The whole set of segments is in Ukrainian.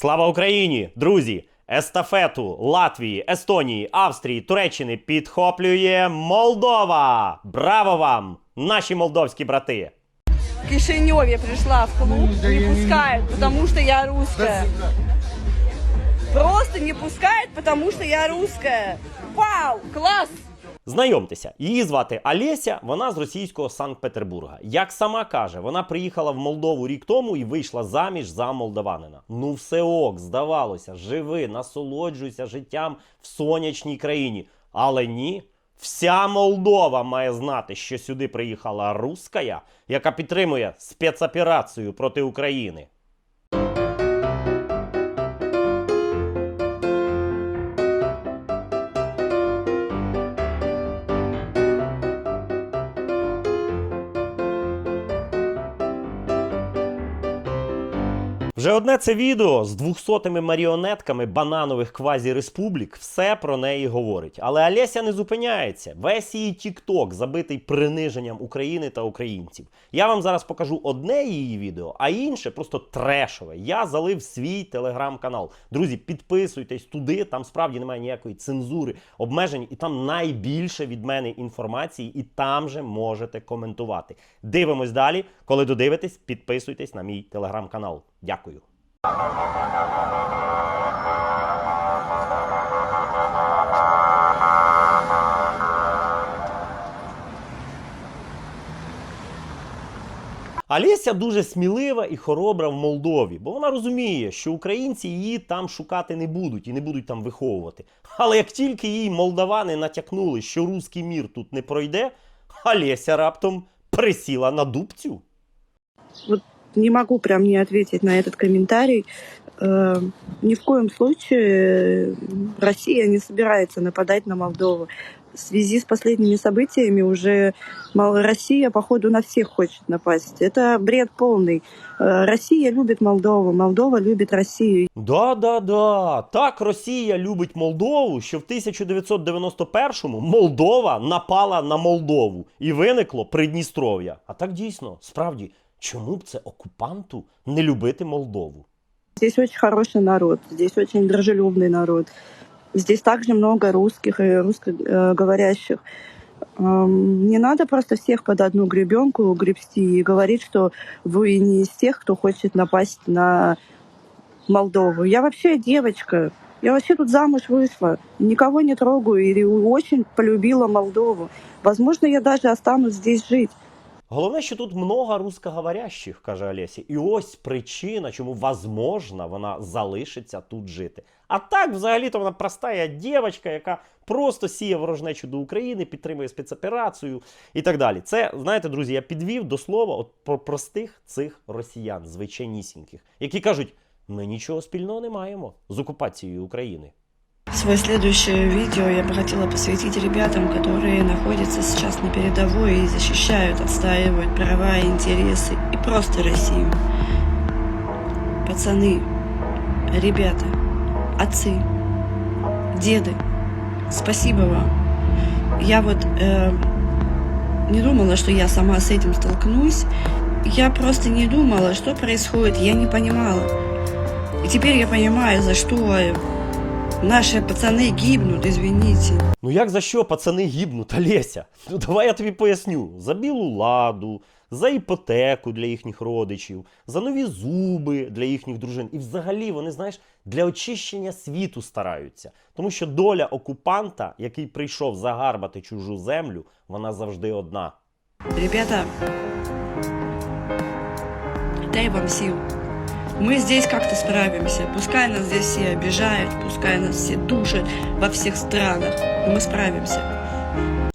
Слава Україні, друзі! Естафету Латвії, Естонії, Австрії, Туреччини підхоплює Молдова! Браво вам, наші молдовські брати! В Кишиневе пришла в клуб, не пускают, потому что я русская. Просто не пускают, потому что я русская. Вау, класс! Знайомтеся, її звати Олеся, вона з російського Санкт-Петербурга. Як сама каже, вона приїхала в Молдову рік тому і вийшла заміж за молдаванина. Ну все ок, здавалося, живи, насолоджуйся життям в сонячній країні. Але ні. Вся Молдова має знати, що сюди приїхала руская, яка підтримує спецоперацію проти України. Вже одне це відео з двохсотими маріонетками бананових квазі-республік все про неї говорить. Але Олеся не зупиняється. Весь її тікток забитий приниженням України та українців. Я вам зараз покажу одне її відео, а інше просто трешове. Я залив свій телеграм-канал. Друзі, підписуйтесь туди, там справді немає ніякої цензури, обмежень, і там найбільше від мене інформації, і там же можете коментувати. Дивимось далі. Коли додивитесь, підписуйтесь на мій телеграм-канал. Дякую. Олеся дуже смілива і хоробра в Молдові, бо вона розуміє, що українці її там шукати не будуть і не будуть там виховувати. Але як тільки їй молдавани натякнули, що руський мір тут не пройде, Олеся раптом присіла на дубцю вот не могу прям не ответить на этот комментарий. Э, Ни в коем случае Россия не собирается нападать на Молдову. В связи с последними событиями уже мол, Россия, походу, на всех хочет напасть. Это бред полный. Э, Россия любит Молдову, Молдова любит Россию. Да, да, да. Так Росія любить Молдову, що в 1991-му Молдова напала на Молдову і виникло Придністров'я. А так дійсно, справді, чому б це окупанту не любити Молдову? Здесь очень хороший народ, здесь очень дружелюбный народ. Здесь также много русских и русскоговорящих. Эм, Не надо просто всех под одну гребенку гребсти и говорить, что вы не из тех, кто хочет напасть на Молдову. Я вообще девочка. Я вообще тут замуж вышла. Никого не трогаю и очень полюбила Молдову. Возможно, я даже останусь здесь жить. Головне, що тут много русскоговорящих, каже Олесі. І ось причина, чому возможно вона залишиться тут жити. А так, взагалі-то вона проста дівчинка, яка просто сіє ворожнечу до України, підтримує спецоперацію і так далі. Це, знаєте, друзі, я підвів до слова от про простих цих росіян, звичайнісіньких, які кажуть: ми нічого спільного не маємо з окупацією України. Свое следующее видео я бы хотела посвятить ребятам, которые находятся сейчас на передовой и защищают, отстаивают права интересы и просто Россию. Пацаны, ребята, отцы, деды, спасибо вам. Я вот э, не думала, что я сама с этим столкнусь. Я просто не думала, что происходит, я не понимала. И теперь я понимаю, за что Наши пацаны гибнут, извините. Ну як за що пацани гибнуть, Олеся? Ну давай я тобі поясню: за білу ладу, за іпотеку для їхніх родичів, за нові зуби для їхніх дружин. І взагалі вони, знаєш, для очищення світу стараються. Тому що доля окупанта, який прийшов загарбати чужу землю, вона завжди одна. Ребята, дай вам сил. Мы здесь как-то справимся. Пускай нас здесь все обижают, пускай нас все душат во всех странах, но мы справимся.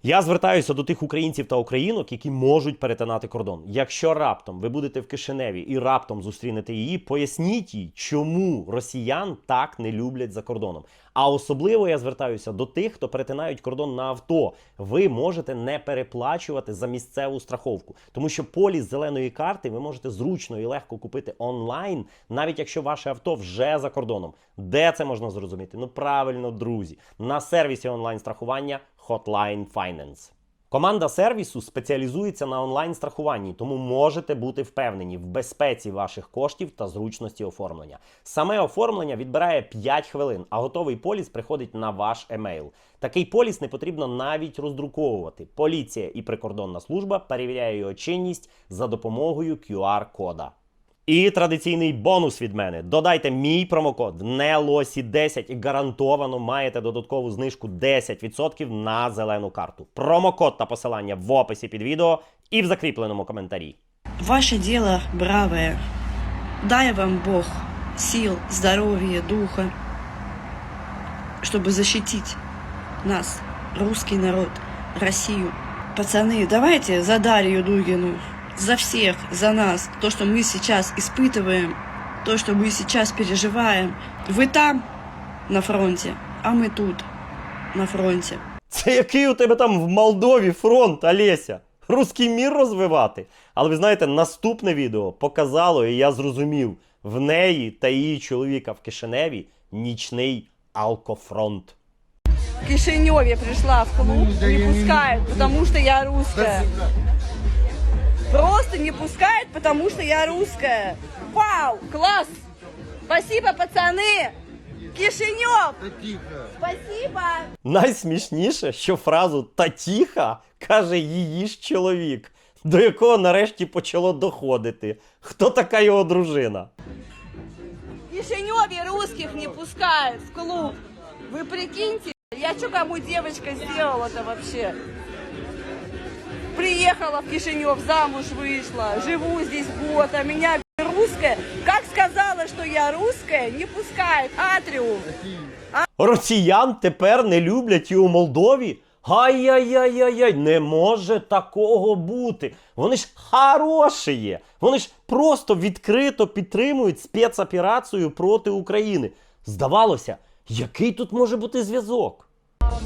Я звертаюся до тих українців та українок, які можуть перетинати кордон. Якщо раптом ви будете в Кишиневі і раптом зустрінете її, поясніть їй, чому росіян так не люблять за кордоном. А особливо я звертаюся до тих, хто перетинають кордон на авто. Ви можете не переплачувати за місцеву страховку, тому що поліс зеленої карти ви можете зручно і легко купити онлайн, навіть якщо ваше авто вже за кордоном. Де це можна зрозуміти? Ну правильно, друзі, на сервісі онлайн страхування Hotline Finance. Команда сервісу спеціалізується на онлайн-страхуванні, тому можете бути впевнені в безпеці ваших коштів та зручності оформлення. Саме оформлення відбирає 5 хвилин, а готовий поліс приходить на ваш емейл. Такий поліс не потрібно навіть роздруковувати. Поліція і прикордонна служба перевіряє його чинність за допомогою QR-кода. І традиційний бонус від мене. Додайте мій промокод NELOSI10 і гарантовано маєте додаткову знижку 10% на зелену карту. Промокод та посилання в описі під відео і в закріпленому коментарі. Ваше дело бравое. Дай вам Бог сил, здоровья, духа, чтобы защитить нас, русский народ, Россию. Пацаны, давайте за Дарью Дугину, за всех, за нас, то, что мы сейчас испытываем, то, что мы сейчас переживаем. Вы там, на фронте, а мы тут, на фронте. Це який у тебе там в Молдові фронт, Олеся? Руський мір розвивати. Але ви знаєте, наступне відео показало, і я зрозумів, в неї та її чоловіка в Кишиневі нічний алкофронт. В Кишиневе пришла в клуб, не пускают, потому что я русская. Просто не пускают, потому что я русская. Вау, класс! Спасибо, пацаны! Кишинев! Спасибо! Найсмішніше, що фразу та тіха каже її ж чоловік, до якого нарешті почало доходити. Хто така його дружина? В Кишиневе русских не пускают в клуб. Вы прикиньте, я что кому девочка сделала-то вообще? Приехала в Кишинев, замуж вышла, живу здесь год, а меня русская, как сказала, что я русская, не пускает. Атриум. Росіян тепер не люблять і у Молдові. Ай-яй-яй-яй-яй, не може такого бути. Вони ж хороші є. Вони ж просто відкрито підтримують спецоперацію проти України. Здавалося, який тут може бути зв'язок?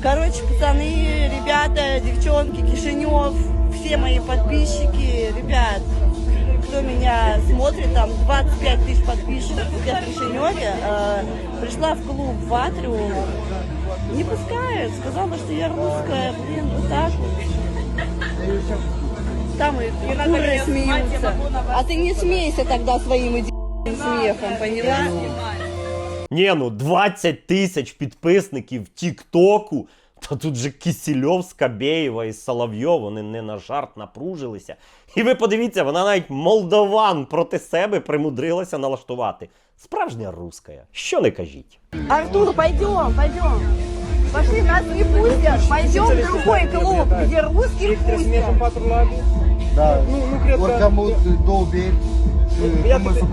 Короче, пацаны, ребята, девчонки, Кишинев, все мои подписчики, ребят, кто меня смотрит, там 25 тысяч подписчиков я в Кишиневе, э, пришла в клуб в Атриум, не пускают, сказала, что я русская, блин, вот так вот. Там и куры смеются. А ты не смейся тогда своим идиотским смехом, поняла? Ні, ну 20 тисяч підписників в Тіктоку. Та тут же Кісільов, Скабєєва і Соловйов, вони не на жарт напружилися. І ви подивіться, вона навіть молдован проти себе примудрилася налаштувати. Справжня руска. Що не кажіть. Артур, пойдем, пойдем. Пошли, нас не пустят. Пойдем в другой клуб, где русских пустят. Да, Оркамут, Долбель,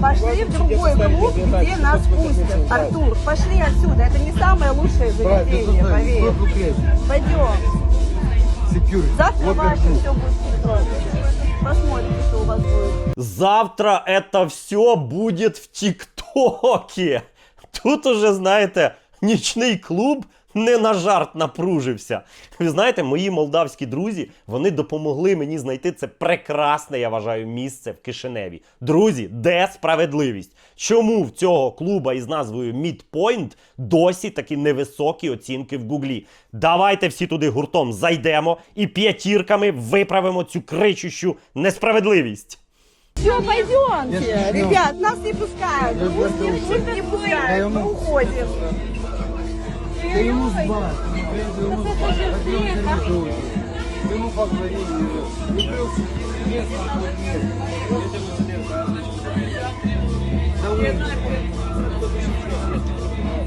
Пошли в другой клуб, где нас пустят. Артур, пошли отсюда. Это не самое лучшее заведение, поверь. Пойдем. Завтра ваше все будет устроено. Посмотрите, что у вас будет. Завтра это все будет в ТікТокі. Тут уже, знаєте, нічний клуб не на жарт напружився. Ви знаєте, мої молдавські друзі вони допомогли мені знайти це прекрасне, я вважаю, місце в Кишиневі. Друзі, де справедливість? Чому в цього клуба із назвою Midpoint досі такі невисокі оцінки в Гуглі? Давайте всі туди гуртом зайдемо і п'ятірками виправимо цю кричущу несправедливість. Все, пойдемте. Ребят, нас не пускают. Пусть не пускают. Мы уходим.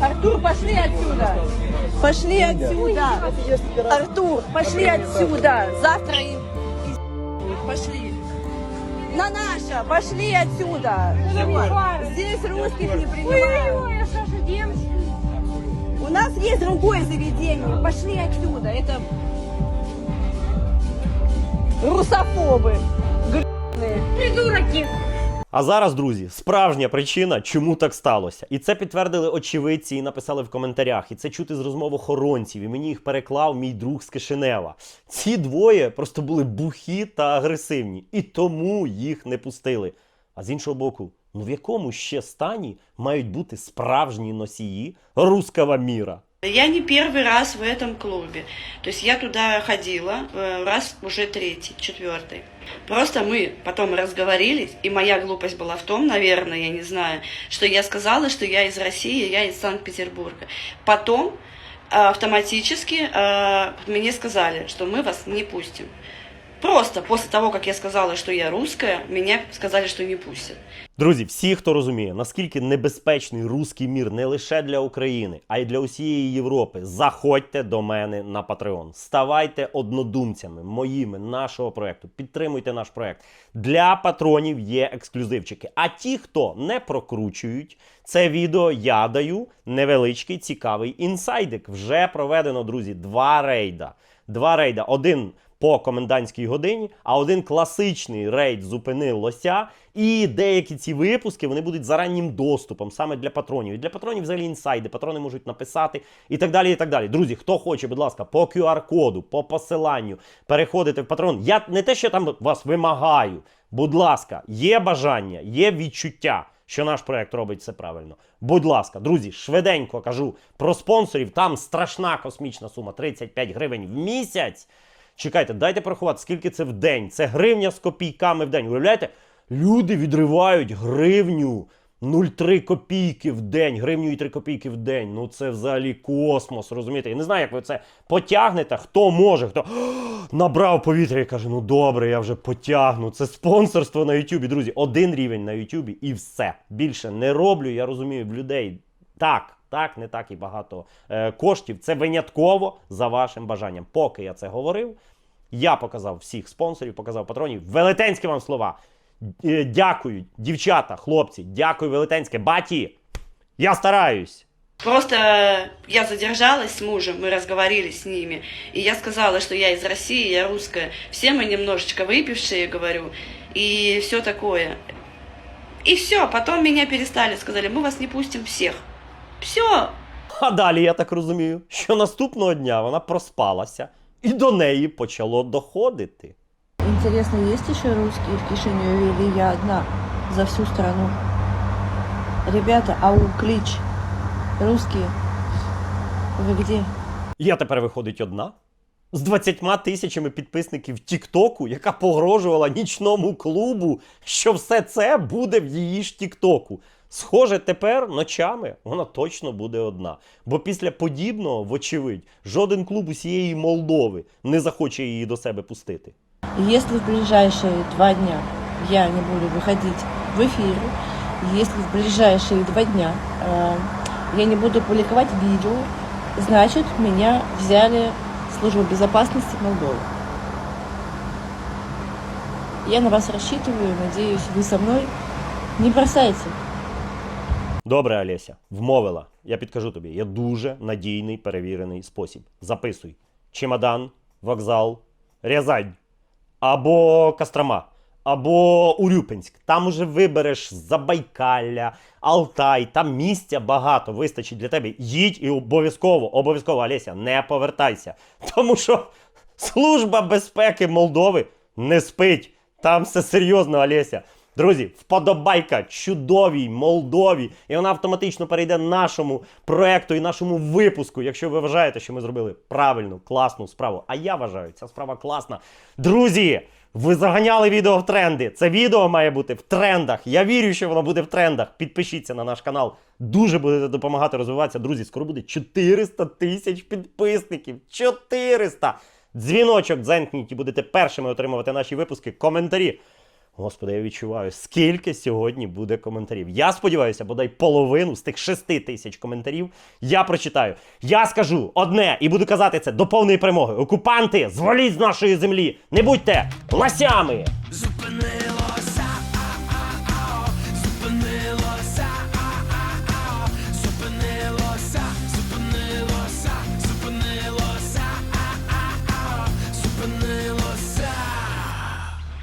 Артур, пошли отсюда. Пошли отсюда. Артур, пошли отсюда. Завтра и... и пошли. На наша, пошли отсюда. Здесь русских не принимают. У нас есть другое заведение. Пошли отсюда. Это русофобы. Придурки. А зараз, друзі, справжня причина, чому так сталося. І це підтвердили очевидці і написали в коментарях. І це чути з розмов охоронців. І мені їх переклав мій друг з Кишинева. Ці двоє просто були бухі та агресивні, і тому їх не пустили. А з іншого боку, ну в якому ще стані мають бути справжні носії руского міра? Я не первый раз в этом клубе. То есть я туда ходила э, раз уже третий, четвертый. Просто мы потом разговорились, и моя глупость была в том, наверное, я не знаю, что я сказала, что я из России, я из Санкт-Петербурга. Потом э, автоматически э, мне сказали, что мы вас не пустим. Просто после того, как я сказала, что я русская, меня сказали, что не пустят. Друзі, всі, хто розуміє, наскільки небезпечний руський мір не лише для України, а й для усієї Європи, заходьте до мене на Patreon. Ставайте однодумцями моїми нашого проекту. Підтримуйте наш проект. Для патронів є ексклюзивчики. А ті, хто не прокручують це відео, я даю невеличкий цікавий інсайдик. Вже проведено, друзі, два рейда. Два рейда. Один по комендантській годині, а один класичний рейд зупинив лося. І деякі ці випуски вони будуть за раннім доступом саме для патронів. І для патронів взагалі інсайди. Патрони можуть написати і так далі. І так далі. Друзі, хто хоче, будь ласка, по QR-коду, по посиланню переходите в патрон. Я не те, що там вас вимагаю. Будь ласка, є бажання, є відчуття. Що наш проект робить все правильно. Будь ласка, друзі, швиденько кажу про спонсорів. Там страшна космічна сума 35 гривень в місяць. Чекайте, дайте порахувати, скільки це в день. Це гривня з копійками в день. Уявляєте? Люди відривають гривню 0,3 копійки в день, гривню і 3 копійки в день. Ну це взагалі космос, розумієте? Я не знаю, як ви це потягнете. Хто може, хто набрав повітря і каже: ну добре, я вже потягну. Це спонсорство на Ютубі. Друзі, один рівень на Ютубі і все. Більше не роблю. Я розумію, в людей так Так, не так і багато е, коштів. Це винятково за вашим бажанням. Поки я це говорив, я показав всіх спонсорів, показав патронів. Велетенські вам слова. Е, Дякую, дівчата, хлопці, дякую, велетенське. Баті, я стараюсь. Просто э, я задержалась с мужем, мы разговаривали с ними, и я сказала, что я из России, я русская. Все мы немножечко выпившие, говорю, и все такое. И все, потом меня перестали, сказали, мы вас не пустим всех. Все, А далі я так розумію, що наступного дня вона проспалася, і до неї почало доходити. Интересно, есть еще русские в Кишиневе или я одна за всю страну? Ребята, ау, клич. Русские, вы где? Я тепер виходить одна з 20 тисячами підписників Тіктоку, яка погрожувала нічному клубу, що все це буде в її ж Тіктоку. Схоже, тепер ночами вона точно буде одна. Бо після подібного, вочевидь, жоден клуб усієї Молдови не захоче її до себе пустити. Если в ближайшие два дня я не буду выходить в эфир, если в ближайшие два дня э, я не буду публиковать видео, значит, меня взяли в службу безопасности Молдовы. Я на вас рассчитываю, надеюсь, вы со мной. Не бросайте. Добре, Олеся, вмовила. Я підкажу тобі. Є дуже надійний перевірений спосіб. Записуй: чемодан, вокзал, Рязань, або Кострома, або Урюпинськ. Там уже вибереш Забайкалля, Алтай, там місця багато вистачить для тебе. Їдь і обов'язково, обов'язково, Олеся, не повертайся. Тому що Служба безпеки Молдови не спить. Там все серйозно, Олеся. Друзі, вподобайка чудовій Молдові, і вона автоматично перейде нашому проекту і нашому випуску, якщо ви вважаєте, що ми зробили правильну, класну справу. А я вважаю, ця справа класна. Друзі, ви заганяли відео в тренди. Це відео має бути в трендах. Я вірю, що воно буде в трендах. Підпишіться на наш канал. Дуже будете допомагати розвиватися. Друзі, скоро буде 400 тисяч підписників. 400! Дзвіночок дзенькніть і будете першими отримувати наші випуски. Коментарі. Господи, я відчуваю, скільки сьогодні буде коментарів. Я сподіваюся, бодай половину з тих 6 тисяч коментарів я прочитаю. Я скажу одне і буду казати це до повної перемоги. Окупанти, зваліть з нашої землі! Не будьте ласями! Зупини